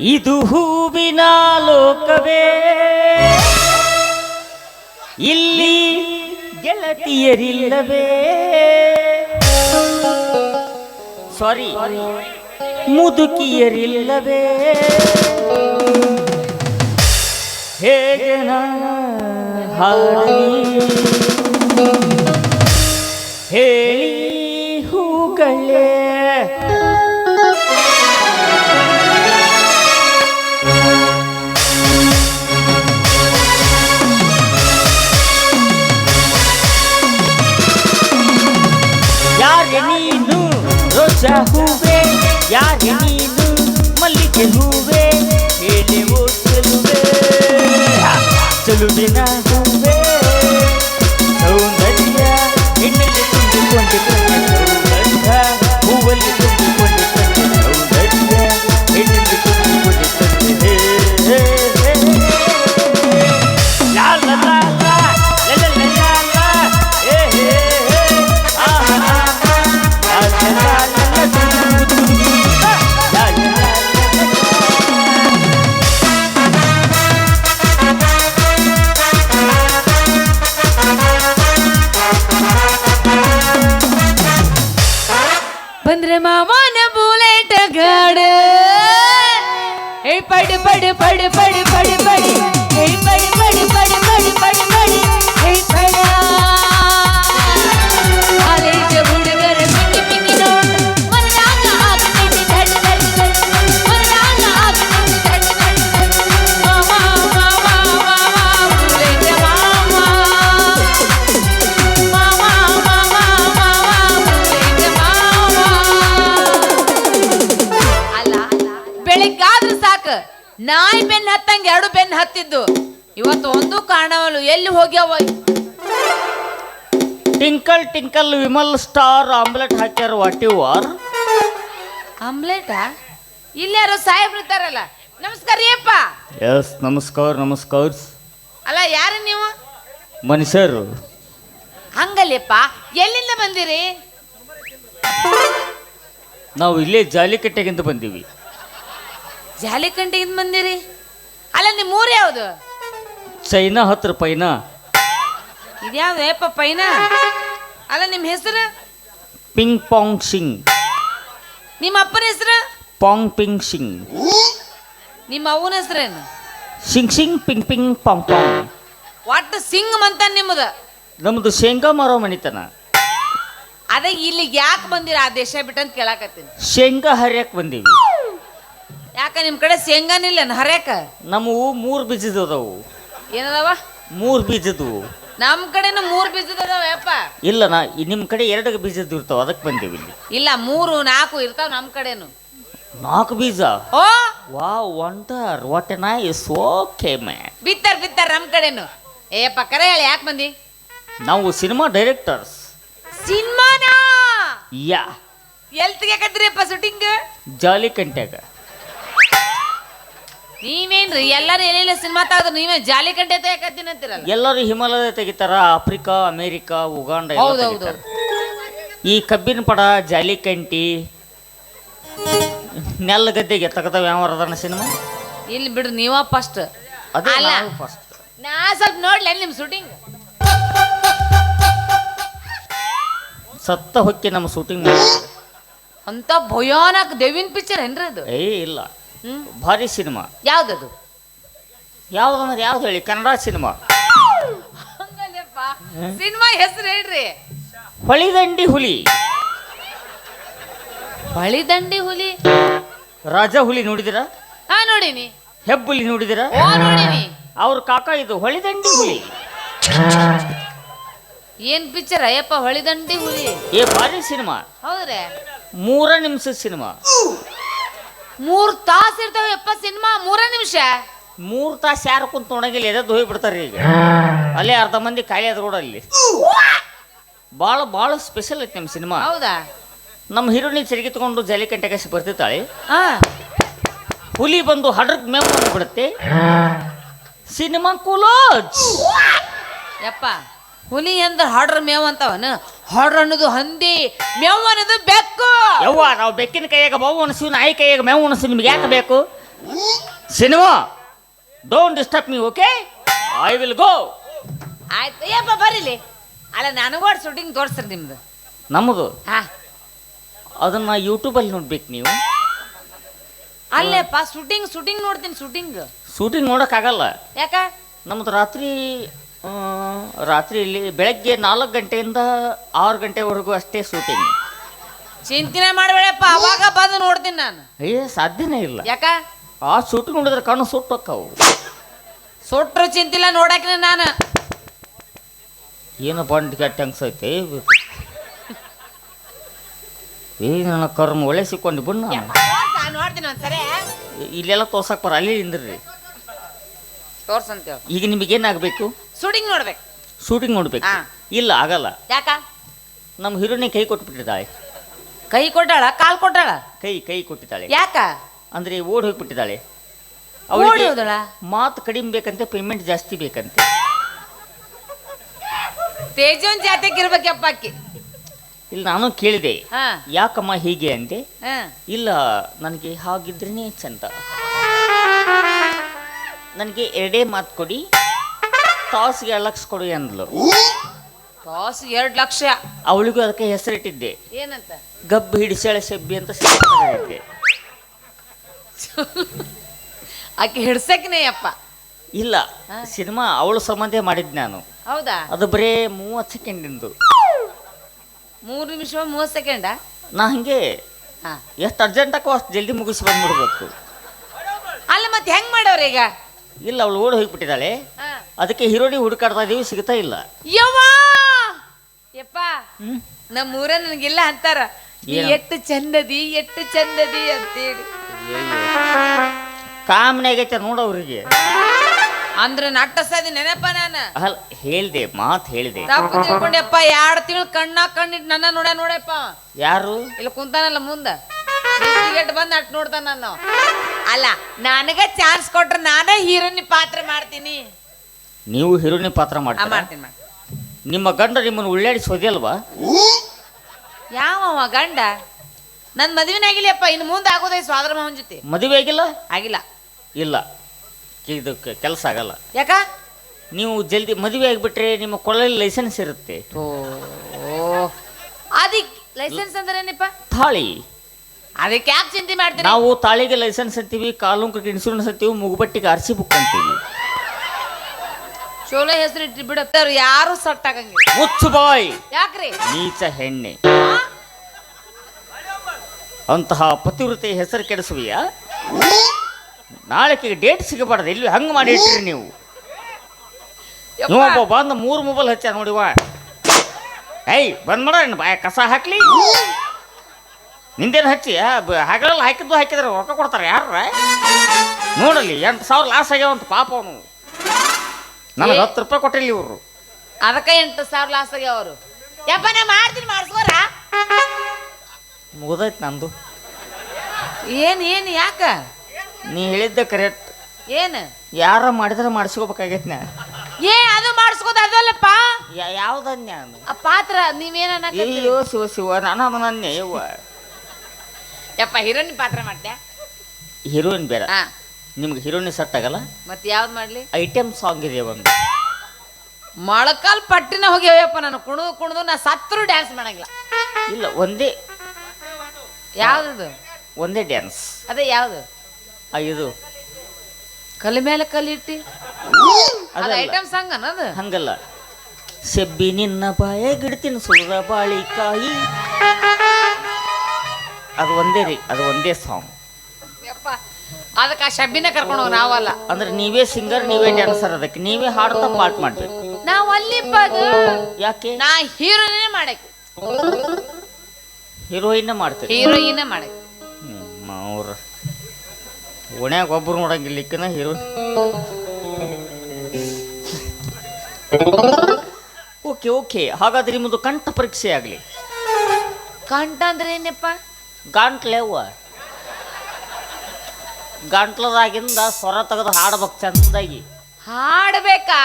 ಇದು ಹೂವಿನ ಲೋಕವೇ. ಇಲ್ಲಿ ಗೆಳತಿಯರಿಲ್ಲವೇ. ಸಾರಿ ಮುದುಕಿಯರಿಲ್ಲವೇ ಹೇಗೆ ನಾ ಹಾಡಲಿ ಹೇಳಿ ಹೂವೆ ಹೇಳಿ ಓ ಚೆಲುವೆ ಚೆಲುವಿನ ಹೇ ಪಡಿ ಪಡಿ ಪಡಿ ನಾಯಿ ಬೆನ್ ಹತ್ತಂಗ ಎರಡು ಬೆನ್ ಹತ್ತಿದ್ದು. ಇವತ್ತು ಒಂದು ಕಾಣವಲ್ಲ ಎಲ್ಲಿ ಹೋಗ್ಯಾವ twinkle twinkle Vimal star omelette ಹಾಕ್ಯಾರ ವಾಟ್ ಯು ಆರ್? ಯಾರು ಇಲ್ಲಾರು ಸಾಹೇಬ್ರು ಇರ್ತಾರಲ್ಲ? ನಮಸ್ಕಾರ ಏಪ್ಪ ಅಪ್ಪ. ಎಸ್ ನಮಸ್ಕಾರ ನಮಸ್ಕಾರ. ಅಲ್ಲ ಯಾರು ನೀವು? ಮನುಷ್ಯರು. ಹಂಗಲ್ಲಪ್ಪ ಎಲ್ಲಿಂದ ಬಂದಿರಿ? ನಾವು ಇಲ್ಲೇ ಜಾಲಿಕಟ್ಟೆಗಿಂತ ಬಂದೀವಿ. ಜಾಲಿಕಂಟಿಯಿಂದ ಬಂದಿರಿ? ಅಲ್ಲ ನಿಮ್ಮ ಊರು ಯಾವುದು? ಚೈನಾ ಹತ್ರ ಪೈನ. ಇದ್ಯಾವ್ದು? ಏಪ ಪೈನ? ಅಲ್ಲ ನಿಮ್ಮ ಹೆಸರು? ಪಿಂಗ್ ಪಾಂಗ್ ಸಿಂಗ್ ನಿಮ್ಮ ಅಪ್ಪನ ಹೆಸರು? ಪಾಂಗ್ ಪಿಂಗ್ ಸಿಂಗ್ ನಿಮ್ಮ ಅವನ ಹೆಸರೇನು? Singh Singh ping ping pong pong. ಒಟ್ಟು ಸಿಂಗ್ ಅಂತ ನಿಮ್ಮದು ನಮ್ದು ಶೇಂಗಾ ಮಾರೋ ಮನಿತನ. ಅದೇ ಇಲ್ಲಿ ಯಾಕೆ ಬಂದಿರ ಆ ದೇಶ ಬಿಟ್ಟಂತ ಕೇಳಾಕತ್ತೀನಿ. ಶೇಂಗಾ ಹರಿಯಕ್ ಬಂದೀವಿ. ಯಾಕ ನಿಮ್ಮ ಕಡೆ ಶೇಂಗಾನಿಲ್ಲ ಹರ್ಯಾಕ? ನಮ್ಮವು ಮೂರು ಬೀಜದ ಅದಾವು. ಏನದವ? ಮೂರು ಬೀಜದ್ದು. ನಮ್ಮ ಕಡೆನೂ ಮೂರು ಬೀಜದ ಅದಾವ ಯಪ್ಪ. ಇಲ್ಲ ನಾ ನಿಮ್ಮ ಕಡೆ ಎರಡು ಬೀಜದ್ದು ಇರ್ತಾವ ಅದಕ್ಕೆ ಬಂದೀವಿ ಇಲ್ಲಿ. ಇಲ್ಲ ಮೂರು ನಾಲ್ಕು ಇರ್ತಾವ ನಮ್ಮ ಕಡೆನು. ನಾಲ್ಕು ಬೀಜ? ಓ wow wonder what a nice okay man ಬಿತ್ತಾರ ಬಿತ್ತಾರ ನಮ್ಮ ಕಡೆನು. ಏಯಪ್ಪ ಕರೆ ಹೇಳಿ ಯಾಕೆ ಬಂದಿ? ನಾವು ಸಿನಿಮಾ ಡೈರೆಕ್ಟರ್ಸ್. ಸಿನಿಮಾನಾ? ಯಾ. ಎಲ್ತಿಗೆ ತೆಗಿಯಕತ್ತೀರಿಪ್ಪ ಶೂಟಿಂಗ್ ಜಾಲಿ ಕಂಟ್ಯಾಗ. ನೀವೇನ್ರಿ? ಎಲ್ಲರೂ ಎಲ್ಲೆಲ್ಲ ಸಿನಿಮಾ ತೆಗೆದ್ರು ನೀವೇ ಜಾಲಿ ಕಂಡೆ ತೆಗಿಯಕತ್ತೀನಿ ಅಂತೀರಲ್ಲ? ಎಲ್ಲರೂ ಹಿಮಾಲಯ ತೆಗಿತಾರ ಆಫ್ರಿಕಾ ಅಮೇರಿಕ ಉಗಾಂಡ ಎಲ್ಲ ಹೌದ್ ಹೌದ್ ತೆಗಿತಾರ. ಈ ಕಬ್ಬಿನ ಪಡ ಜಾಲಿಕಂಟಿ ನೆಲ್ಲ ಗದ್ದೆಗೆ ತಗದವ ಯಾವ ಸಿನಿಮಾ? ಇಲ್ಲಿ ಬಿಡ್ರಿ ನೀವ ಫಸ್ಟ್ ಅದೇ ಅಲ್ಲ. ನಾವು ಫಸ್ಟ್ ನಾ ಸ್ವಲ್ಪ ನೋಡ್ಲೆ ನಿಮ್ ಶೂಟಿಂಗ್ ಸತ್ತ ಹೊಕ್ಕಿ ನಮ್ಮ ಶೂಟಿಂಗ್ ಅಂತ ಭಯಾನಕ ದೇವಿನ ಪಿಕ್ಚರ್ ಏನ್ರಿ ಅದು? ಏ ಇಲ್ಲ. ಭಾರಿ ಸಿನಿಮಾ. ಯಾವ್ದದು? ಯಾವ್ದಂದ್ರೆ ಯಾವ್ದು ಹೇಳಿ? ಕನ್ನಡ ಸಿನಿಮಾ. ಸಿನಿಮಾ ಹೆಸರು ಹೇಳ್ರಿ. ಹೊಳಿದಂಡಿ ಹುಲಿ. ಹೊಳಿದಂಡಿ ಹುಲಿ? ರಾಜ ಹುಲಿ ನೋಡಿದಿರ? ಹಾ ನೋಡಿನಿ. ಹೆಬ್ಬುಲಿ ನೋಡಿದಿರ? ಓ ನೋಡಿನಿ. ಅವ್ರ ಕಾಕ ಇದು ಹೊಳಿದಂಡಿ ಹುಲಿ. ಏನ್ ಪಿಕ್ಚರ್ ಅಯ್ಯಪ್ಪ ಹೊಳಿದಂಡಿ ಹುಲಿ? ಏ ಭಾರಿ ಸಿನಿಮಾ. ಹೌದ್ರೆ. ಮೂರ ನಿಮಿಷ ಸಿನಿಮಾ. ಮೂರ್ ತಾಸ ಇರ್ತಾವೆ ಯಪ್ಪ ಸಿನಿಮಾ ಮೂರ ನಿಮಿಷ. ಮೂರ್ ತಾಸು ಯಾರು ಕುಂತ ನೋಡಂಗಿಲ್ಲ ಎದ್ದು ಹೋಗಿ ಬಿಡ್ತಾರೆ ಈಗ ಅಲ್ಲೇ ಅರ್ಧ ಮಂದಿ ಖಾಲಿ ಅದ ಅಲ್ಲಿ. ಭಾಳ ಭಾಳ ಸ್ಪೆಷಲ್ ಐತಿ ನಮ್ಮ ಸಿನಿಮಾ. ಹೌದಾ? ನಮ್ಮ ಹೀರೋನಿ ಚರಿಗಿ ತಗೊಂಡು ಜಲಿಕಂಟೆಗೆ ಬರ್ತಿರ್ತಾಳೆ. ಹಾ. ಹುಲಿ ಬಂದು ಹಡ್ರಕ್ ಮೇವು ಬಿಡುತ್ತೆ ಸಿನಿಮಾ ಕೂಲೋಜ್ ಯಪ್ಪ. ಹುಲಿ ಅಂದ್ರೆ ಹಾಡ್ರ ಮೇವ್ ಅಂತವನ? ಹಾಡ್ರ ಅನ್ನೋದು ಹಂದಿ ಮೇವ್ ಅನ್ನೋದು ಬೆಕ್ಕು. ಯವ್ವ ನಾವು ಬೆಕ್ಕಿನ ಕೈಯಾಗ ಬಾವು ಉಣಸು ನಾಯಿ ಕೈಯಾಗ ಮೇವು ಉಣಸು ನಿಮ್ಗೆ ಯಾಕೆ ಬೇಕು? Cinema? Don't disturb me okay I will go ಆಯ್ತು ಏಪ್ಪ ಬರೀಲಿ. ಅಲ್ಲ ನನಗೋಡ್ ಶೂಟಿಂಗ್ ತೋರಿಸ್ರಿ ನಿಮ್ದು. ನಮ್ಮದು ಹಾ. ಅದನ್ನ ಯೂಟ್ಯೂಬಲ್ಲಿ ನೋಡ್ಬೇಕು ನೀವು. ಅಲ್ಲೇಪ್ಪ ಶೂಟಿಂಗ್ ಶೂಟಿಂಗ್ ನೋಡ್ತೀನಿ ಶೂಟಿಂಗ್ ಶೂಟಿಂಗ್ ನೋಡೋಕ್ಕಾಗಲ್ಲ. ಯಾಕ? ನಮ್ಮದು ರಾತ್ರಿ ರಾತ್ರಿ ಇಲ್ಲಿ ಬೆಳಗ್ಗೆ ನಾಲ್ಕು ಗಂಟೆಯಿಂದ ಆರು ಗಂಟೆವರೆಗೂ ಅಷ್ಟೇ ಶೂಟಿಂಗ್ ಚಿಂತನೆ ಮಾಡಬೇಡಪ್ಪ ಅವಾಗ ಬಂದು ನೋಡ್ತೀನಿ ನಾನು. ಏ ಸಾಧ್ಯನೇ ಇಲ್ಲ. ಯಾಕ? ಆ ಶೂಟಿಂಗ್ ನೋಡಿದ್ರೆ ಕಣ್ಣು ಸುಟ್ಟೋಕ್ಕವು. ಸುಟ್ರು ಚಿಂತಿಲ್ಲ ನೋಡಕ್ಕೆ ನಾನು. ಏನು ಬಂಡ್ ಕೆಟ್ಟ ಅನ್ಸೈತೆ ಏ ನನ್ನ ಕರ್ಮ ಒಳ್ಳೆ ಸಿಕ್ಕೊಂಡು ಬಿಡ್ ನಾನು ನೋಡ್ತೀನಿ ಒಂದ್ಸರಿ. ಇಲ್ಲೆಲ್ಲ ತೋರ್ಸಕ್ ಬರ ಅಲ್ಲಿ ನಿಂದ್ರಿ. ತೋರ್ಸಂತೇವ್ ಈಗ ನಿಮಗೇನಾಗಬೇಕು? ಶೂಟಿಂಗ್ ನೋಡ್ಬೇಕು. ಶೂಟಿಂಗ್ ನೋಡ್ಬೇಕು. ಹಾ. ಇಲ್ಲ ಆಗಲ್ಲ. ಯಾಕ? ನಮ್ಮ ಹೀರೋನಿ ಕೈ ಕೊಟ್ಬಿಟ್ಟಿದ್ದಾಳೆ. ಕೈ ಕೊಟ್ಟಾಳ? ಕಾಲ್ ಕೊಟ್ಟಾಳ? ಕೈ ಕೈ ಕೊಟ್ಟಿದ್ದಾಳೆ. ಯಾಕ? ಅಂದ್ರೆ ಓಡ್ ಹೋಗ್ಬಿಟ್ಟಿದ್ದಾಳೆ. ಓಡಿ ಅವಳಿಗೆ ಹೋದಳ? ಮಾತು ಕಡಿಮೆ ಬೇಕಂತೆ ಪೇಮೆಂಟ್ ಜಾಸ್ತಿ ಬೇಕಂತೆ. ತೇಜೋನ್ ಜಾತಿಗೆ ಇರ್ಬೇಕಪ್ಪ ಅಕ್ಕಿ ಇಲ್ಲಿ ನಾನು ಕೇಳಿದೆ. ಹಾ. ಯಾಕಮ್ಮ ಹೀಗೆ ಅಂದೆ? ಹಾ. ಇಲ್ಲ ನನಗೆ ಹಾಗಿದ್ರೇನೆ ಚಂದ. ನನಗೆ ಎರಡೇ ಮಾತು ಕೊಡಿ. ತಾಸಿಗೆ ಎರಡು ಲಕ್ಷ ಕೊಡಿ ಅಂದ್ಲು. ಕಾಸು ಎರಡು ಲಕ್ಷ. ಅವಳಿಗೂ ಅದಕ್ಕೆ ಹೆಸರಿಟ್ಟಿದ್ದೆ. ಏನಂತ? ಗಬ್ಬು ಹಿಡಿಸಾಳೆ ಸೆಬ್ಬಿ ಅಂತ ಹೆಸರಿಟ್ಟಿದ್ದೆ ಆಕೆ ಹಿಡ್ಸಕ್ನೇ ಅಪ್ಪ ಇಲ್ಲ ಸಿನಿಮಾ ಅವಳ ಸಂಬಂಧ ಮಾಡಿದ್ ನಾನು. ಹೌದಾ? ಅದು ಬರೇ ಮೂವತ್ತು ಸೆಕೆಂಡಿಂದು. ಮೂರು ನಿಮಿಷ ಮೂವತ್ತು ಸೆಕೆಂಡಾ? ನಾ ಹಂಗೆ ಹಾ. ಎಷ್ಟು ಹಾಕೋ ಅಷ್ಟು ಜಲ್ದಿ ಮುಗಿಸಿ ಬಂದ್ಬಿಡ್ಬೇಕು. ಅಲ್ಲ ಮತ್ತೆ ಹೆಂಗ್ ಮಾಡೋರು ಈಗ? ಇಲ್ಲ ಅವಳು ಓಡಿ ಹೋಗ್ಬಿಟ್ಟಿದ್ದಾಳೆ. ಹಾ. ಅದಕ್ಕೆ ಹೀರೋಣಿ ಹುಡುಕಾಡ್ತಾ ಇದೀವಿ ಸಿಗ್ತಾ ಇಲ್ಲ. ಯವ್ವಾ! ಯಪ್ಪ ನಮ್ಮ ಊರ ನನಗಿಲ್ಲ ಅಂತಾರ. ನೀ ಚಂದದಿ ಎಟ್ಟು ಚಂದದಿ ಎಷ್ಟು ಚಂದದಿ ಅಂತೇಳಿ. ಕಾಮನೆ ಆಗೈತೆ ನೋಡವ್ರಿಗೆ ಅಂದ್ರೆ ನಟ್ಟಸದಿ ನೆನಪ ನಾನು? ಅಲ್ಲ ಹೇಳ್ದೆ ಮಾತು ಹೇಳ್ದೆ. ತಪ್ಪು ತಿಳ್ಕೊಂಡೆಪ್ಪ ಎರಡು ತಿಂಗಳು ಕಣ್ಣ ಕಣ್ಣಿಟ್ ನನ್ನ ನೋಡ ನೋಡಪ್ಪ. ಯಾರು? ಇಲ್ಲಿ ಕುಂತಾನಲ್ಲ ಮುಂದ. ಗೆಟ್ ಬಂದ್ ಅಟ್ ನೋಡ್ತಾನ ನಾನು. ಅಲ್ಲ ನನಗ ಚಾನ್ಸ್ ಕೊಟ್ರೆ ನಾನೇ ಹೀರೋನಿ ಪಾತ್ರ ಮಾಡ್ತೀನಿ. ನೀವು ಹೀರೋನಿ ಪಾತ್ರ ಮಾಡ್ತೀರಾ? ಮಾಡ್ತೀನಿ ಮಾಡ್ತೀನಿ. ನಿಮ್ಮ ಗಂಡ ನಿಮ್ಮನ್ನು ಉಳ್ಳಾಡಿಸೋದೇ ಅಲ್ವಾ ಯಾವ ಗಂಡ? ನನ್ನ ಮದುವೆ ಆಗಿಲ್ಲಪ್ಪ ಇನ್ನು ಮುಂದೆ ಆಗೋದೈ ಸ್ವಾದ್ರ ಮಾವನ ಜೊತೆ. ಮದುವೆ ಆಗಿಲ್ಲ? ಆಗಿಲ್ಲ. ಇಲ್ಲ. ಇದು ಕೆಲಸ ಆಗಲ್ಲ. ಯಾಕ? ನೀವು ಜಲ್ದಿ ಮದುವೆ ಆಗಿಬಿಟ್ರೆ ನಿಮ್ಮ ಕೊಳ್ಳಲ್ಲಿ ಲೈಸೆನ್ಸ್ ಇರುತ್ತೆ. ಅದಕ್ಕೆ ಲೈಸೆನ್ಸ್ ಅಂದ್ರೆ ಏನಪ್ಪ ತಾಳಿ. ಅದಕ್ಕೆ ಯಾಕೆ ಚಿಂತೆ ಮಾಡ್ತೀವಿ ನಾವು ತಾಳಿಗೆ ಲೈಸೆನ್ಸ್ ಅಂತೀವಿ ಕಾಲುಂಕಕ್ಕೆ ಇನ್ಸೂರೆನ್ಸ್ ಅಂತೀವಿ ಮುಗುಬಟ್ಟಿಗೆ ಆರ್ ಸಿ ಬುಕ್ ಅಂತೀವಿ. ಚೋಲೋ ಹೆಸರು ಇಟ್ಟು ಅವ್ರು ಯಾರು ಸಟ್ ಆಗಂಗಿಲ್ಲ ಮುಚ್ಚು ಬಾಯ್. ಯಾಕ್ರಿ? ನೀಚ ಹೆಣ್ಣೆ. ಅಂತಹ ಪತಿವ್ರತೆ ಹೆಸರು ಕೆಡಿಸುವಿಯ? ನಾಳೆಗೆ ಡೇಟ್ ಸಿಗಬಾರ್ದು. ಇಲ್ಲಿ ಹಂಗೆ ಮಾಡಿ ಇಟ್ರಿ ನೀವು. ನೀವೊಬ್ಬ ಬಂದು ಮೂರು ಮೊಬೈಲ್ ಹಚ್ಚ ನೋಡಿವ ಏಯ್ ಬಂದ್ ಮಾಡ ಬಾಯ ಕಸ ಹಾಕ್ಲಿ. ನಿಂದೇನು ಹಚ್ಚಿ? ಹಗಲಲ್ಲಿ ಹಾಕಿದ್ದು ಹಾಕಿದ್ರೆ ರೊಕ್ಕ ಕೊಡ್ತಾರೆ ಯಾರ ನೋಡಲಿ ಎಂಟು ಸಾವಿರ ಲಾಸ್ ಆಗ್ಯಾವಂತ ಪಾಪ ಅವನು. ನನಗೆ ಹತ್ತು ರೂಪಾಯಿ ಕೊಟ್ಟಿಲ್ಲ ಇವರು. ಅದಕ್ಕೆ ಎಂಟು ಸಾವಿರ ಲಾಸ್ ಅವರು. ಯಪ್ಪ ನಾ ಮಾಡ್ತೀನಿ ಮಾಡಿಸ್ಕೋರ ಮುಗ್ದೈತೆ ನಂದು. ಏನು ಏನು ಯಾಕ? ನೀ ಹೇಳಿದ್ದೆ ಕರೆಕ್ಟ್ ಏನು? ಯಾರ ಮಾಡಿದ್ರೆ ಮಾಡಿಸ್ಕೋಬೇಕಾಗೈತೆ ನಾ ಏ ಅದು ಮಾಡಿಸ್ಕೋದು ಅದಲ್ಲಪ್ಪ. ಯಾವ್ದನ್ಯ ಆ ಪಾತ್ರ ನೀವೇನ ಅಯ್ಯೋ ಶಿವ ಶಿವ ನಾನು ಅದನ್ನ ಯವ್ವ ಯಪ್ಪ ಹೀರೋನಿ ಪಾತ್ರ ಮಾಡ್ದೆ ಹೀರೋಯಿನ್ ಬೇಡ. ಹಾ. ನಿಮ್ಗೆ ಹೀರೋನೇ ಸೆಟ್ ಆಗಲ್ಲ? ಮತ್ತೆ ಯಾವ್ದು ಮಾಡ್ಲಿ? ಐಟಮ್ ಸಾಂಗ್ ಇದೆ ಒಂದು. ಮೊಳಕಾಲ್ ಪಟ್ಟಿನ ಹೋಗ್ಯಾವಪ್ಪ ನಾನು ಕುಣಿದು ಕುಣಿದು ನಾ ಸತ್ರು ಡ್ಯಾನ್ಸ್ ಮಾಡಂಗಿಲ್ಲ. ಇಲ್ಲ ಒಂದೇ. ಯಾವ್ದು ಒಂದೇ ಡ್ಯಾನ್ಸ್ ಅದೇ ಯಾವ್ದು? ಇದು. ಕಲಿ ಮೇಲೆ ಕಲಿಟ್ಟಿ ಅದು ಅದಲ್ಲ. ಐಟಮ್ ಸಾಂಗ್ ಅನ್ನೋದು ಹಂಗಲ್ಲ. ಸೆಬ್ಬಿ ನಿನ್ನ ಬಾಯ ಗಿಡ್ತೀನಿ ಸುರ ಬಾಳಿಕಾಯಿ ಅದು ಒಂದೇ ರೀ ಅದು ಒಂದೇ ಸಾಂಗ್ ಅದಕ್ಕೆ ಆ ಶಬ್ಬಿನ ಕರ್ಕೊಂಡು ಹೋಗಿ ನಾವಲ್ಲ. ಅಂದ್ರೆ ನೀವೇ ಸಿಂಗರ್ ನೀವೇ ಡ್ಯಾನ್ಸರ್ ಅದಕ್ಕೆ. ನೀವೇ ಹಾಡ್ತಾ ಪಾರ್ಟ್ ಮಾಡ್ಬೇಕು. ನಾವು ಅಲ್ಲಿಪ್ಪ ಅದು ಯಾಕೆ? ನಾ ಹೀರೋನೇ ಮಾಡಕ್ ಹೀರೋಯಿನ್ ಮಾಡ್ತೀರಿ? ಹೀರೋಯಿನ್ ಮಾಡಕ್ ಅವ್ರ ಓಣ್ಯಾಗ ಒಬ್ರು ನೋಡಂಗಿಲ್ಲಿಕ್ಕನ ಹೀರೋ ಓಕೆ ಓಕೆ ಹಾಗಾದ್ರೆ ನಿಮ್ಮದು ಕಂಠ ಪರೀಕ್ಷೆ ಆಗಲಿ. ಕಂಠ ಅಂದ್ರೆ ಏನಪ್ಪ ಗಾಂಟ್ಲೆ ಅವ್ವ. ಗಂಟ್ಲದಾಗಿಂದ ಸ್ವರ ತೆಗೆದು ಹಾಡ್ಬೇಕು ಚಂದಾಗಿ. ಹಾಡ್ಬೇಕಾ?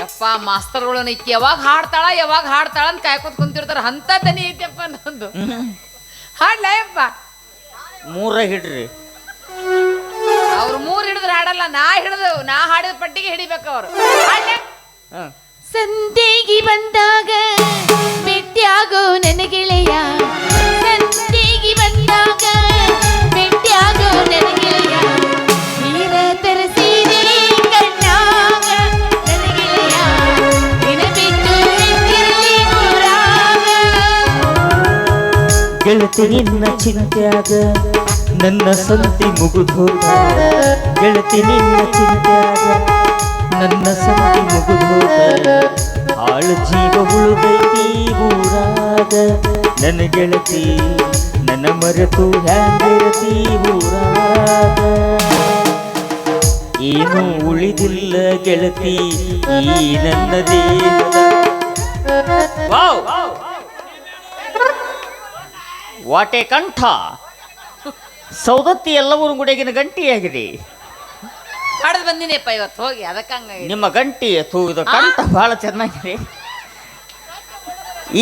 ಯಪ್ಪ ಮಾಸ್ತರ್ಗಳು ಐತಿ ಯಾವಾಗ ಹಾಡ್ತಾಳ ಯಾವಾಗ ಹಾಡ್ತಾಳ ಅಂತ ಕಾಯ್ಕೊತ್ ಕುಂತಿರ್ತಾರ. ಅಂತ ತನಿ ಐತಿಯಪ್ಪ ನಂದು. ಹಾಡ್ಲ ಯಪ್ಪ? ಮೂರ ಹಿಡ್ರಿ. ಅವ್ರು ಮೂರ್ ಹಿಡಿದ್ರೆ ಹಾಡಲ್ಲ ನಾ ಹಿಡಿದು ನಾ ಹಾಡಿದ ಪಟ್ಟಿಗೆ ಹಿಡಿಬೇಕು ಅವ್ರು. ಹಾಡ್ಲ? ಸಂತೆಗೆ ಬಂದಾಗ ಭೇಟಿಯಾಗೋ ನನ್ನ ಗೆಳೆಯ. ಸಂತೆಗೆ ಬಂದಾಗ ಗೆಳತಿ ನಿನ್ನ ಚಿಂತ್ಯಾಗ. ನನ್ನ ಸಂತಿ ಮುಗಿದು ಗೆಳತಿ ನಿನ್ನ ಚಿಂತ್ಯಾಗ. ನನ್ನ ಸಂತಿ ಮುಗಿದು ಆಳ ಜೀವ ಉಳಿದೈತಿ ಊರಾಗ. ನನ್ನ ಗೆಳತಿ ನನ್ನ ಮರೆತು ಹ್ಯಾಂಗಿರತಿ ಊರಾಗ. ಏನೂ ಉಳಿದಿಲ್ಲ ಗೆಳತಿ ಈ ನನ್ನ ದೇಹದ ವಾಟೆ ಕಂಠ. ಸೌದತ್ತಿ ಎಲ್ಲವೂ ಗುಡೆಗಿನ ಗಂಟಿಯಾಗಿದೆ. ಹಾಡದ್ ಬಂದಿನಿಯಪ್ಪ ಇವತ್ತು ಹೋಗಿ ಅದಕ್ಕೆ ಹಂಗಾಗಿ ನಿಮ್ಮ ಗಂಟಿ ತೂಗಿದ ಕಂಠ ಬಹಳ ಚೆನ್ನಾಗಿದೆ.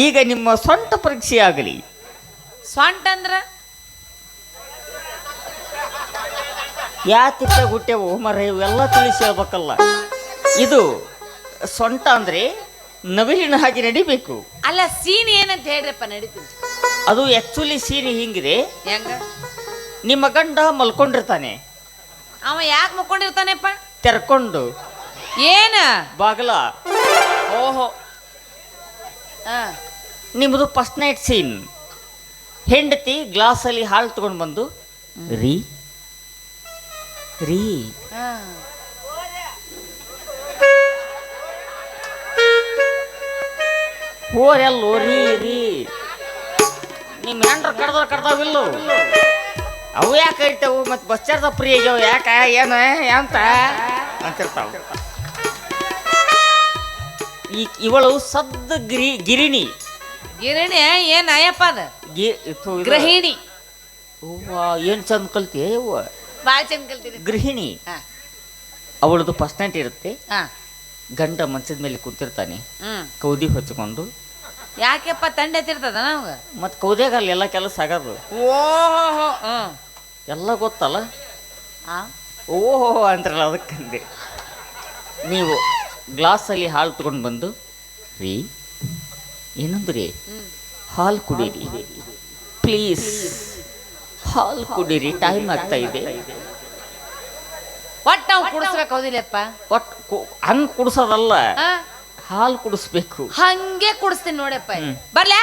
ಈಗ ನಿಮ್ಮ ಸೊಂಟ ಪರೀಕ್ಷೆ ಆಗಲಿ. ಸ್ವಂಟ ಅಂದ್ರ? ಯಾ ತಿಪ್ಪ ಗುಟ್ಟೆವು ಮರ ಇವೆಲ್ಲ ತಿಳಿಸಿ ಹೇಳ್ಬೇಕಲ್ಲ ಇದು ಸೊಂಟ ಅಂದ್ರೆ ನವಿಲಿನ ಹಾಗೆ ನಡಿಬೇಕು. ಅಲ್ಲ ಸೀನ್ ಏನಂತ ಹೇಳ್ರಪ್ಪ ನಡೀತೀನಿ. ಅದು ಆಕ್ಚುಲಿ ಸೀನ್ ಹಿಂಗಿದೆ. ಹೆಂಗ? ನಿಮ್ಮ ಗಂಡ ಮಲ್ಕೊಂಡಿರ್ತಾನೆ. ಅವ ಯಾಕೆ ಮಲ್ಕೊಂಡಿರ್ತಾನೆಪ್ಪ? ತೆರ್ಕೊಂಡು. ಏನ? ಬಾಗಲ. ಓಹೋ. ಆ, ನಿಮ್ಮದು ಫಸ್ಟ್ ನೈಟ್ ಸೀನ್ ಹೆಂಡತಿ ಗ್ಲಾಸಲ್ಲಿ ಹಾಲು ತಗೊಂಡು ಬಂದು ರೀ ರೀ. ಆ. ಹೋರೆಲ್ಲೋ ರೀ ರೀ. ನಿಮ್ಮ ಹೆಂಡ್ರ ಕಡ್ದವ್ರು ಕಡ್ದಾವಿಲ್ಲ ಅವು ಯಾಕೆ ಹೇಳ್ತೇವು ಮತ್ತೆ ಬಸ್ ಚಾರ್ಜ್ ಫ್ರೀ ಆಗ್ಯಾವ ಯಾಕ? ಏನು ಅಂತ? ಅಂತಿರ್ತಾವ. ಈ ಇವಳು ಸದ್ದ ಗಿರಿ ಗಿರಿಣಿ. ಗಿರಣಿ ಏನ್ ಅಯ್ಯಪ್ಪ ಅದ? ಗಿ ಇತ್ತು ಇದು- ಗೃಹಿಣಿ. ಅವ್ವ, ಏನ್ ಚಂದ ಕಲ್ತಿ ಅವ್ವ ಬಾಳ ಚಂದ ಕಲ್ತೀನಿ ಗೃಹಿಣಿ. ಹಾ. ಅವಳದು ಫಸ್ಟ್ ನೈಟ್ ಇರುತ್ತೆ. ಹಾ. ಗಂಡ ಮಂಚದ ಮೇಲೆ ಕೂತಿರ್ತಾನೆ. ಹ್ಮ್. ಕೌದಿ ಹೊಚ್ಕೊಂಡು ಯಾಕೆಪ್ಪ ತಂಡ ಎತ್ತಿರ್ತದ ನಮ್ಗ? ಮತ್ತು ಕೌದ್ಯಾಗ ಎಲ್ಲ ಕೆಲಸ ಆಗದು. ಓಹೋ ಎಲ್ಲ ಗೊತ್ತಲ್ಲ? ಆ? ಓಹೋ ಅಂತಾರಲ್ಲ ಅದಕ್ಕಂದೆ. ನೀವು ಗ್ಲಾಸಲ್ಲಿ ಹಾಲು ತಗೊಂಡು ಬಂದು ರೀ ಏನಂದ್ರಿ ರೀ? ಹಾಲು ಕುಡೀರಿ. ಪ್ಲೀಸ್. ಹಾಲು ಕುಡೀರಿ. ಟೈಮ್ ಆಗ್ತಾ ಇದೆ. ಒಟ್ಟು ನಾವು ಕುಡಿಸ್ಬೇಕು ಹೌದಿಲ್ಲಪ್ಪ. ಒಟ್ಟು ಹಂಗೆ ಕುಡಿಸೋದಲ್ಲ. ಹಾಲು ಕುಡಿಸ್ಬೇಕು. ಹಂಗೆ ಕುಡಿಸ್ತೀನಿ ನೋಡಪ್ಪ. ಹ್ಮ್. ಬರ್ಲ್ಯಾ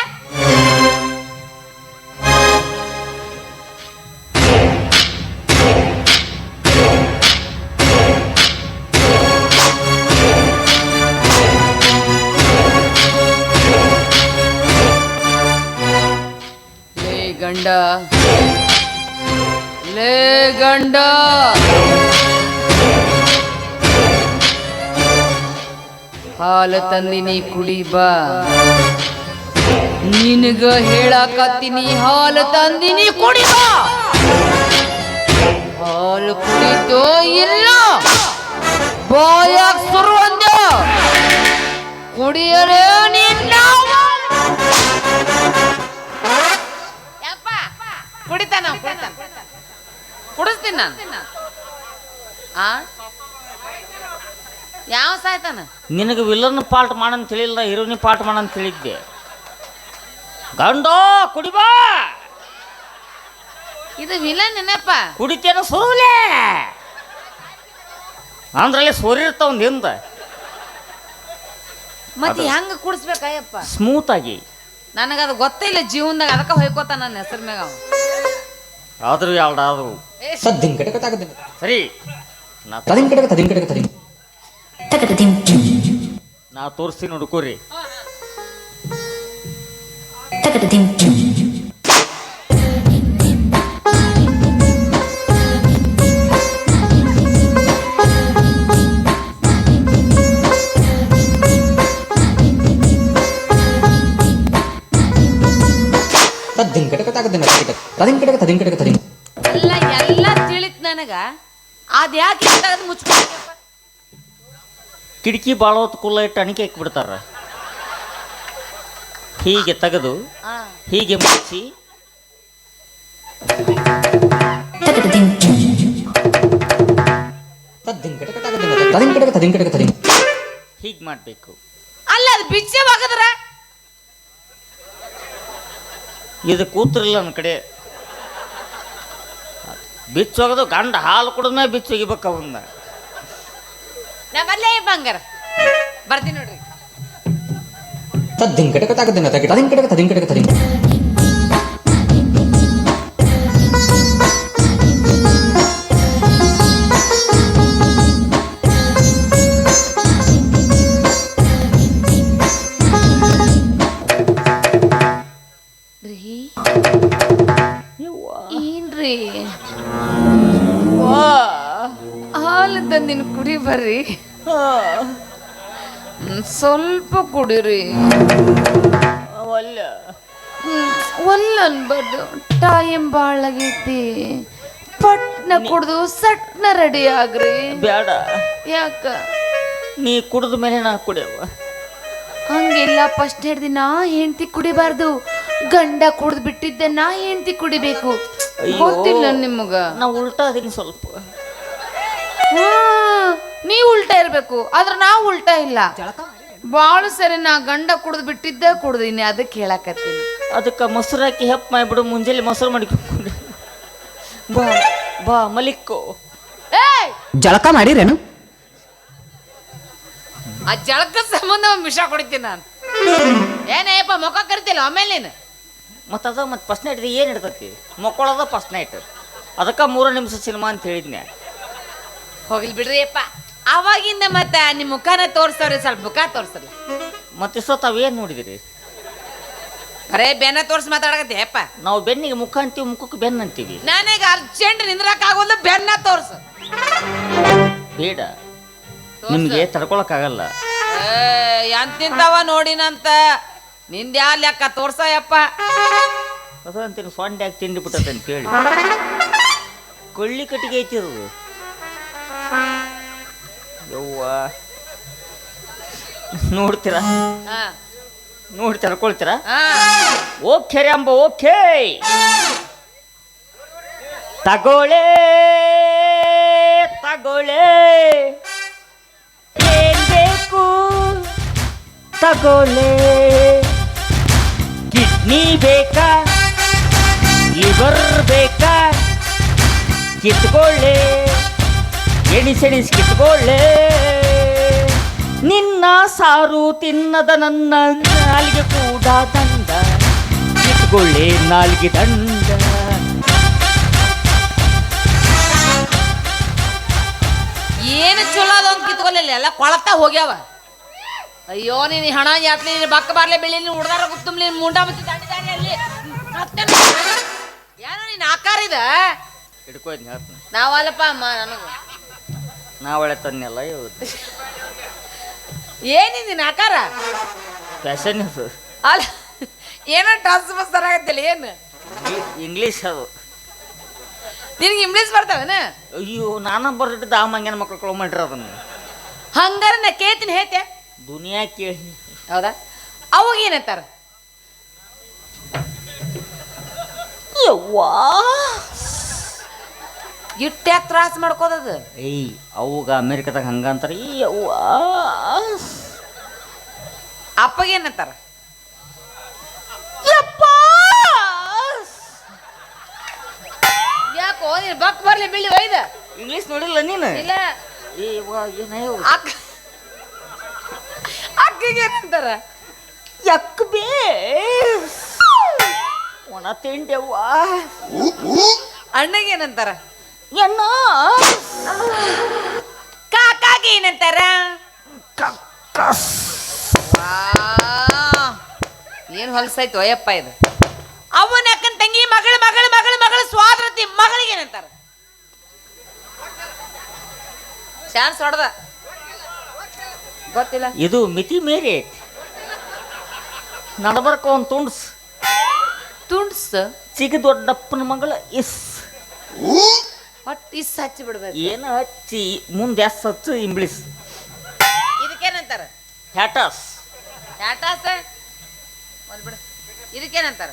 ಲೇ ಗಂಡ. ಲೇ ಗಂಡ. ಹಾಲು ತಂದಿನಿ ಕುಡಿ ಬಾ. ನಿನಗ ಹೇಳಾಕತ್ತೀನಿ, ಹಾಲು ತಂದಿನಿ ಕುಡಿ ಬಾ. ಹಾಲು ಕುಡಿತೋ ಇಲ್ಲ. ಬಾಯಾಗ ಸುರು ಅಂದ ಕುಡಿಯರೇ ನಿನ್ನ ಕುಡಿತಾನ. ಕುಡಿಸ್ತೀನಿ ನಾನು. ಆ? ಯಾವ ಸಾಯ್ತಾನ? ನಿನಗೆ ವಿಲನ್ ಪಾರ್ಟ್ ಮಾಡಂತ ತಿಳಿಲ್ಲ ಹೀರೋನಿ ಪಾರ್ಟ್ ಮಾಡಂತ ತಿಳಿದ್ದೆ. ಗಂಡೋ ಕುಡಿಬಾ ಇದು ವಿಲನ್ ನೆನಪ್ಪ ಕುಡಿತೇನ ಸೋಲೆ ಅಂದ್ರಲ್ಲಿ ಸೋರಿರ್ತಾವ ಒಂದು ಹಿಂದ ಮತ್ತೆ ಹೆಂಗ ಕುಡಿಸ್ಬೇಕಯ್ಯಪ್ಪ ಸ್ಮೂತ್ ಆಗಿ. ನನಗದು ಗೊತ್ತಿಲ್ಲ ಜೀವನದಾಗ ಅದಕ್ಕೆ ಹೊಯ್ಕೋತ ನನ್ನ ಹೆಸರು ಮ್ಯಾಗ ಅವ. ಆದ್ರೂ ಯಾವ್ದಾದ್ರು. ತದ್ದಿಂ ಕಟಕ ಸರಿ. ನಾ ತದಿಂಗ್ ಕಟಕ ತದಿಂಗ್ ನಾ ತೋರಿಸ್ತೀನಿ ಹುಡುಕೋರಿ ತದ್ದಿಂ ಕಟಕ ತಗದಿಂ ಕಟಕ ತದಿಂ ಕಟಕ ತದಿಂ ಕಟಕ ತದಿಂ ಎಲ್ಲ ಎಲ್ಲ ತಿಳಿತ್ ನನಗ. ಅದ್ಯಾಕೆ ಮುಚ್ಕೊಂಡು ಕಿಟಕಿ ಭಾಳ ಹೊತ್ತು ಕುಲ್ಲ ಇಟ್ಟು ಅಣಿಕೆ ಹಾಕಿಬಿಡ್ತಾರ ಹೀಗೆ ತೆಗೆದು ಹೀಗೆ ಮುಚ್ಚಿ. ಹೀಗೆ ಮಾಡಬೇಕು. ಅಲ್ಲ ಅದು ಬಿಚ್ಚವಾಗದ್ರ ಇದು ಕೂತಿರಲಿಲ್ಲ ನನ್ನ ಕಡೆ. ಬಿಚ್ಚೋಗದು ಗಂಡ ಹಾಲು ಕುಡಿದ್ಮೇಲೆ ಬಿಚ್ಚು ಒಗಿಬೇಕು ಅವನ್ನ. ನಮ್ಮಲ್ಲೇ ಬಂಗಾರ. ಬರ್ತೀನಿ ನೋಡ್ರಿ. ತದ್ದಿಂಗ್ ಕಟಕ ತಾಕದಿನ ತಗಿ ತದಿನ ಕಟಕ ತದಿನ ಕಟಕ ಏನ್ರೀ? ಏನ್ರಿ ಹಾಲು ತಂದಿನ ಕುಡಿ ಬರ್ರಿ. ಸ್ವಲ್ಪ ಕುಡಿರಿ. ಒಲ್ಲ ಅನ್ಬಾರ್ದು ಟೈಮ್ ಭಾಳ ಆಗೈತಿ ಪಟ್ನ ಕುಡ್ದು ಸಟ್ನ ರೆಡಿ ಆಗ್ರಿ. ಬೇಡ ಯಾಕ? ನೀ ಕುಡಿದ ಮೇಲೆ ನಾ ಕುಡಿಯವ. ಹಂಗಿಲ್ಲ ಫಸ್ಟ್ ದಿನ ನಾ ಹೆಂಡತಿ ಕುಡಿಬಾರ್ದು. ಗಂಡ ಕುಡ್ದು ಬಿಟ್ಟಿದ್ದೆ ನಾ ಹೆಂಡತಿ ಕುಡಿಬೇಕು. ಗೊತ್ತಿಲ್ಲ ನಿಮಗ. ನಾ ಉಲ್ಟಾ ಅದೀನಿ ಸ್ವಲ್ಪ. ನೀ ಉಲ್ಟಾ ಇರಬೇಕು ಆದ್ರೆ ನಾವು ಉಲ್ಟಾ ಇಲ್ಲ. ಬಾಳ ಸರಿ ನಾ ಗಂಡ ಕುಡ್ದು ಬಿಟ್ಟಿದ್ದೆ ಕುಡ್ದೀನಿ ಅದಕ್ಕೆ ಹೇಳಕತ್ತೀನಿ. ಅದಕ್ಕೆ ಮೊಸರು ಹಾಕಿ ಹೆಪ್ ಮಾಡಿಬಿಡು ಮುಂಜಾನೆ ಮೊಸರು ಮಾಡಿಕೊಂಡು ಬಾ ಬಾ ಮಲಿಕ್ಕು ಏಯ್! ಜಳಕ ಮಾಡಿರೇನು? ಆ ಜಳಕ ಸಂಬಂಧ ಒಂದ್ ವಿಷ ಕೊಡ್ತೀನಿ ನಾನು. ಏನೇಪ್ಪ ಮುಖ ಕರಿತಿಲ್ಲ ಆಮೇಲೆ ನೀನು? ಮತ್ತು ಅದ ಮತ್ತು ಫಸ್ಟ್ ನೈಟ್ ಏನು ಇಡ್ತೈತಿ ಮಕ್ಕಳದ ಫಸ್ಟ್ ನೈಟ್ ಅದಕ್ಕೆ ಮೂರು ನಿಮಿಷ ಸಿನಿಮಾ ಅಂತ ಹೇಳಿದ್ನೆ ಹೋಗಿಲ್ ಬಿಡ್ರಿ ಅಪ್ಪ. ಅವಾಗಿಂದ ಮತ್ತೆ ನಿಮ್ಮ ಮುಖನ ತೋರ್ಸವ್ರಿ ಸ್ವಲ್ಪ ಮುಖ ತೋರಿಸಲ್ಲ. ಮತ್ತೆ ಇಷ್ಟೊತ್ತು ಏನ್ ನೋಡಿದಿರಿ? ಅರೇ ಬೆನ್ನ ತೋರಿಸಿ ಮಾತಾಡಕತ್ತಿ ಅಪ್ಪ ನಾವು ಬೆನ್ನಿಗೆ ಮುಖ ಅಂತೀವಿ ಮುಖಕ್ಕೆ ಬೆನ್ನು ಅಂತೀವಿ. ನನಗೆ ಅರ್ಜೆಂಟ್ ನಿಂದ್ರಕ್ ಆಗೋದು ಬೆನ್ನ ತೋರ್ಸು. ಬೇಡ. ನಿಮಗೆ ತಡ್ಕೊಳಕ್ಕಾಗಲ್ಲ. ಎಂತಿಂತವ ನೋಡಿನಂತ. ನಿಂದ ಯಾ ಲೆಕ್ಕ ತೋರ್ಸಯಪ್ಪ ಅದು ಅಂತೀನಿ ಸೊಂಡ್ಯಾಗ ತಿಂಡಿ ಬಿಟ್ಟತೆ ಅಂತ ಹೇಳಿ ಕೊಳ್ಳಿ ಕಟ್ಟಿಗೆ ಐತಿ ಅದು. ಯವ್ವ. ನೋಡ್ತೀರಾ? ಹಾ. ನೋಡಿ ಹಾ. ಓಕೆ ರೀ ಅಂಬ ಓಕೆ. ತಗೋಳೆ ತಗೋಳೆ ಏನ್ ಬೇಕು? ತಗೋಳೆ ಕಿಡ್ನಿ ಬೇಕಾ? ಲಿವರ್ ಬೇಕಾ? ಕಿತ್ಕೊಳ್ಳೆ. ಎಣಿಸೆಣಿಸಿ ಕಿತ್ಕೊಳ್ಳೆ ನಿನ್ನ ಸಾರು ತಿನ್ನದ ನನ್ನ ನಾಲಿಗೆ ಕೂಡ ತಂದ. ಕಿತ್ಕೊಳ್ಳೆ ನಾಲಿಗೆ ದಂಡ ಏನು ಚಲೋ ಅದೊಂದು ಕಿತ್ಕೊಲಿಲ್ಲ ಎಲ್ಲ ಕೊಳತಾ ಹೋಗ್ಯಾವ. ಅಯ್ಯೋ ನೀನು ಹಣ ಯಾತ್ಲಿ ನೀನು ಬಕ್ಕ ಬಾರ್ಲೆ ಬೆಳಿ ನೀನು ಹುಡ್ದಾರ ಗುತ್ತುಮ್ ನೀನು ಮುಂಡ ಮುಚ್ಚಿ ಅಲ್ಲಿ. ಮತ್ತೆ ಏನೋ ನೀನು ಆಕಾರ ಇದ? ಹಿಡ್ಕೋ ಇದ್ನ ನಾವಲ್ಲಪ್ಪ ಅಮ್ಮ ನನಗ. ನಾ ಒಳ್ಳೆ ತನ್ನೆಲ್ಲ ಇವತ್ತು ಏನಿದ್ದೀನಿ ಆಕಾರ? ಫ್ಯಾಷನ್ ಅದು. ಅಲ್ಲ ಏನೋ ಟಾಸ್ ಬಸ್ ಆಗತ್ತಿಲ್ಲ ಏನು? ಇಂಗ್ಲೀಷ್ ಅದು. ನಿನಗೆ ಇಂಗ್ಲೀಷ್ ಬರ್ತಾವೇನ ಅಯ್ಯೋ ನಾನು ಬರ್ದಿಟ್ಟು ಆ ಮಂಗ್ಯನ ಮಕ್ಕಳು ಮಾಡ್ರಿ ಅದನ್ನು. ಹಂಗಾರ ನಾ ಕೇಳ್ತೀನಿ ಹೇಳ್ತೆ. ದುನಿಯಾ ಕೇಳಿ. ಹೌದಾ? ಅವಾಗ ಏನಂತಾರ ಯವ್ವಾ. ಇಟ್ಟ್ಯಾಕ್ ತ್ರಾಸ ಮಾಡ್ಕೋದದು ಏಯ್ ಅವಾಗ ಅಮೇರಿಕದಾಗ ಹಂಗ ಅಂತಾರೆ. ಈ ಅವ್ವ. ಅಪ್ಪಗೇನಂತಾರ ಯಪ್ಪಾ! ಯಾಕೋ ನೀನು ಬಕ್ ಬರ್ಲಿ ಬೀಳಿ ಒಯ್ದ? ಇಂಗ್ಲೀಷ್ ನೋಡಿಲ್ಲ ನೀನು? ಇಲ್ಲ. ಏ ಅವ್ವ ಏನಾಯೋ ಅಕ್ಕ ಅಕ್ಕಗೆ ಏನಂತಾರ? ಯಕ್ ಬೇ. ಒಣ ತಿಂಡೆವ್ವಾ ಅಣ್ಣಗೆ ಏನಂತಾರ? ಎನ್ನ? ಕಾಕಾಗೆ ಏನಂತಾರ? ಏನು ಹೊಲಸಾಯ್ತು ಅಯ್ಯಪ್ಪ ಇದು? ಅವನ ಅಕ್ಕನ ತಂಗಿ ಮಗಳ ಮಗಳ ಮಗಳ ಮಗಳ ಸ್ವಾದ್ರತಿ ಮಗಳಿಗೆ ಏನಂತಾರ? ಚಾನ್ಸ್ ಹೊಡೆದ. ಗೊತ್ತಿಲ್ಲ. ಇದು ಮಿತಿ ಮೀರಿ. ನಡಬರ್ಕ ಒಂದು ತುಂಡ್ಸ್. ತುಂಡ್ಸ್? ಚಿಕ್ಕ ದೊಡ್ಡಪ್ಪನ ಮಗಳ ಇಸ್. ಒಟ್ಟು ಇಸ್ ಹಚ್ಚಿ ಬಿಡ್ಬೇಕು. ಏನು ಹಚ್ಚಿ ಮುಂದೆ ಎಸ್ ಹಚ್ಚು ಇಂಬ್ಲಿಸ್ ಇದಕ್ಕೇನಂತಾರ? ಹ್ಯಾಟಸ್. ಹ್ಯಾಟಾಸ್? ಒಂದ್ ಬಿಡು. ಇದಕ್ಕೇನಂತಾರ?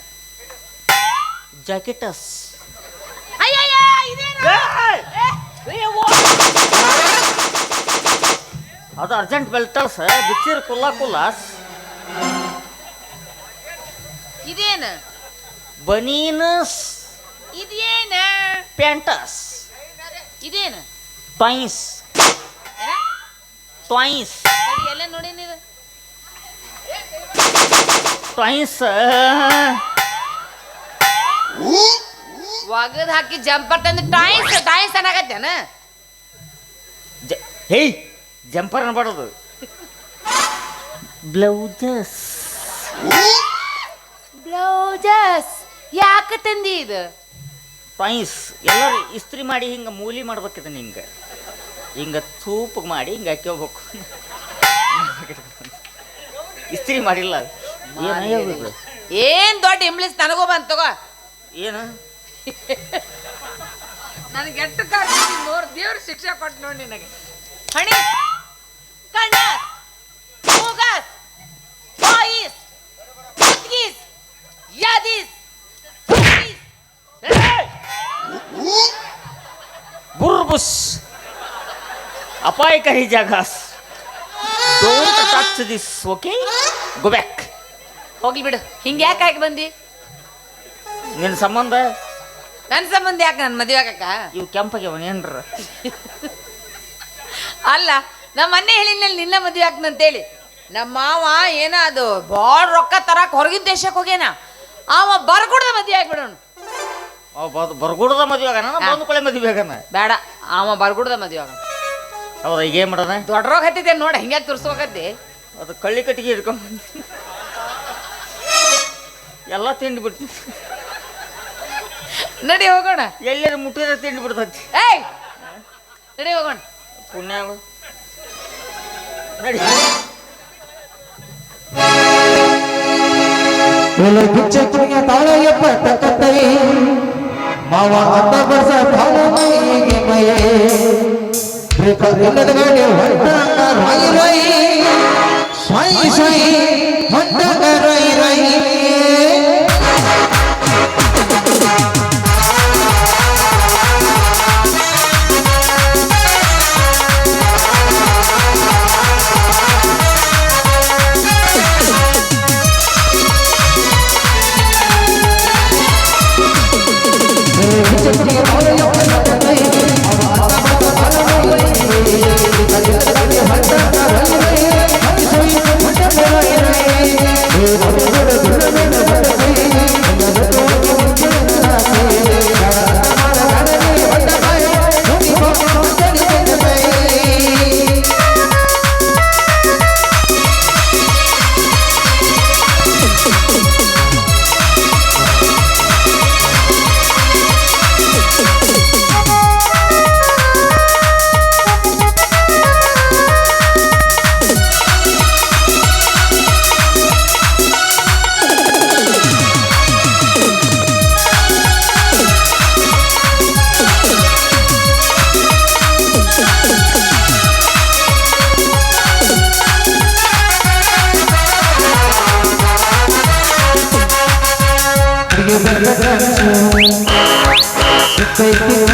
ಜಾಕೆಟಸ್. ಅಯ್ಯಯ್ಯ ಇದೇನು? ಅದು ಅರ್ಜೆಂಟ್ ಬೆಲ್ಟಲ್ಸ್ ಬಿಚ್ಚಿರ್ ಕುಲ್ಲಾ ಕುಲ್ಲಾಸ್. ಇದೇನು? ಬನೀನಸ್. ಇದೇನು? ಪ್ಯಾಂಟಸ್. ಇದೇನು? ಟ್ವಾಯಿಸ್ ತಡಿ, ಎಲ್ಲ ನೋಡೀನಿ ಇದು ಟ್ವಾಯಿಸ್ ಒಗದ್ ಹಾಕಿ ಜಂಪರ್ ತಂದು ಟಾಯ್ಸ್ ಟಾಯ್ಸ್ ಅನ್ನಾಗತ್ತೇನ ಹೇ ಹೇಯ್ ಜಂಪರ್ ಅನ್ಬಾರ್ದು. ಬ್ಲೌಜಸ್ ಬ್ಲೌಜಸ್ ಯಾಕೆ ತಂದಿ ಇದು? ಟ್ವಾಯಿಸ್ ಎಲ್ಲರೂ ಇಸ್ತ್ರಿ ಮಾಡಿ ಹಿಂಗೆ ಮೂಲಿ ಮಾಡ್ಬೇಕಿದೆ ಹಿಂಗೆ ಹಿಂಗೆ ತೂಪಗೆ ಮಾಡಿ ಹಿಂಗೆ ಹಾಕ್ಕೋಬೇಕು ಇಸ್ತ್ರಿ ಮಾಡಿಲ್ಲ ಏನು ಏನ್ ದೊಡ್ಡ ಇಂಬ್ಲಿಸ್ ನನಗೂ ಬಂತು ತಗೋ. ಏನು? ನನಗೆ ಎಷ್ಟು ನೋಡಿ ದೇವ್ರ ಶಿಕ್ಷೆ ಕೊಟ್ಟು ನೋಡಿ ನಿನಗೆ. ಹಣಿ ಕಣ್ಣ ಮೂಗಸ್ ಬಾಯಿಸ್ ಕುತ್ಗೀಸ್ ಯಾದೀಸ್. ಬುರ್ಬುಸ್. ಅಪಾಯಕಾರಿ don't touch this okay? Go back. ಹೋಗ್ಲಿ ಬಿಡು. ಹಿಂಗೆ ಯಾಕೆ ಹಾಕಿ ಬಂದಿ? ನಿನ್ನ ಸಂಬಂಧ? ನನ್ನ ಸಂಬಂಧ ಯಾಕೆ ನನ್ನ ಮದುವೆ ಆಗಕ್ಕ? ಇವು ಕೆಂಪಗೆ ಏನ್ರ? ಅಲ್ಲ ನಮ್ಮ ಮೊನ್ನೆ ಹೇಳಿನಲ್ಲಿ ನಿನ್ನ ಮದುವೆ ಆಗ್ತಂತೇಳಿ ನಮ್ಮ ಮಾವ ಏನ ಅದು ಭಾಳ ರೊಕ್ಕ ತರಕ್ ಹೊರಗಿನ ದೇಶಕ್ಕೆ ಹೋಗ್ಯಾನ. ಅವ ಬರ್ಕೊಡ್ದ ಮದುವೆ ಆಗ್ಬಿಡೋಣ ಬರ್ಗುಡದ ಮದುವೆ ಆಗನ? ಬಂದು ಕೊಳೆ ಮದುವೆ ಆಗನ? ಬೇಡ ಅವ ಬರ್ಗುಡದ ಮದುವೆ ಆಗೋಣ ಹೌದಾ ಈಗ ಏನು ಮಾಡೋಣ ದೊಡ್ಡ ರೋಗ ಹತ್ತಿದೆ ನೋಡ ಹಿಂಗೆ ತುರ್ಸೋಗತ್ತಿ ಅದು ಕಳ್ಳಿ ಕಟ್ಟಿಗೆ ಹಿಡ್ಕೊಂಡ್ ಎಲ್ಲ ತಿಂಡಿ ಬಿಡ್ತೀನಿ ನಡಿ ಹೋಗೋಣ. ಎಲ್ಲರೂ ಮುಟ್ಟಿದ್ರೆ ತಿಂಡಿ ಬಿಡ್ತೈತಿ. ಏಯ್! ನಡಿ ಹೋಗೋಣ. ಪುಣ್ಯಾಗ ನಡಿ. ಒಲ ಬಿಚ್ಚ ಕುಣಿಯ ತಾಳಯ್ಯಪ್ಪ ತಕ್ಕತ್ತೈ ಮಾವ ಅತ್ತ ಬರ್ಸ ಬಾಳ ಮೈಗೆ ಮಯೇ ಬೇಕಾದಿಲ್ಲದ ಗಾಡಿ ಹೊಂಟಾಗ ರಾಯಿ ರಾಯಿ ಸಾಯಿ ಸಾಯಿ ಹೊಂಟಾಗ ರಾಯಿ ರಾಯಿ や রেখে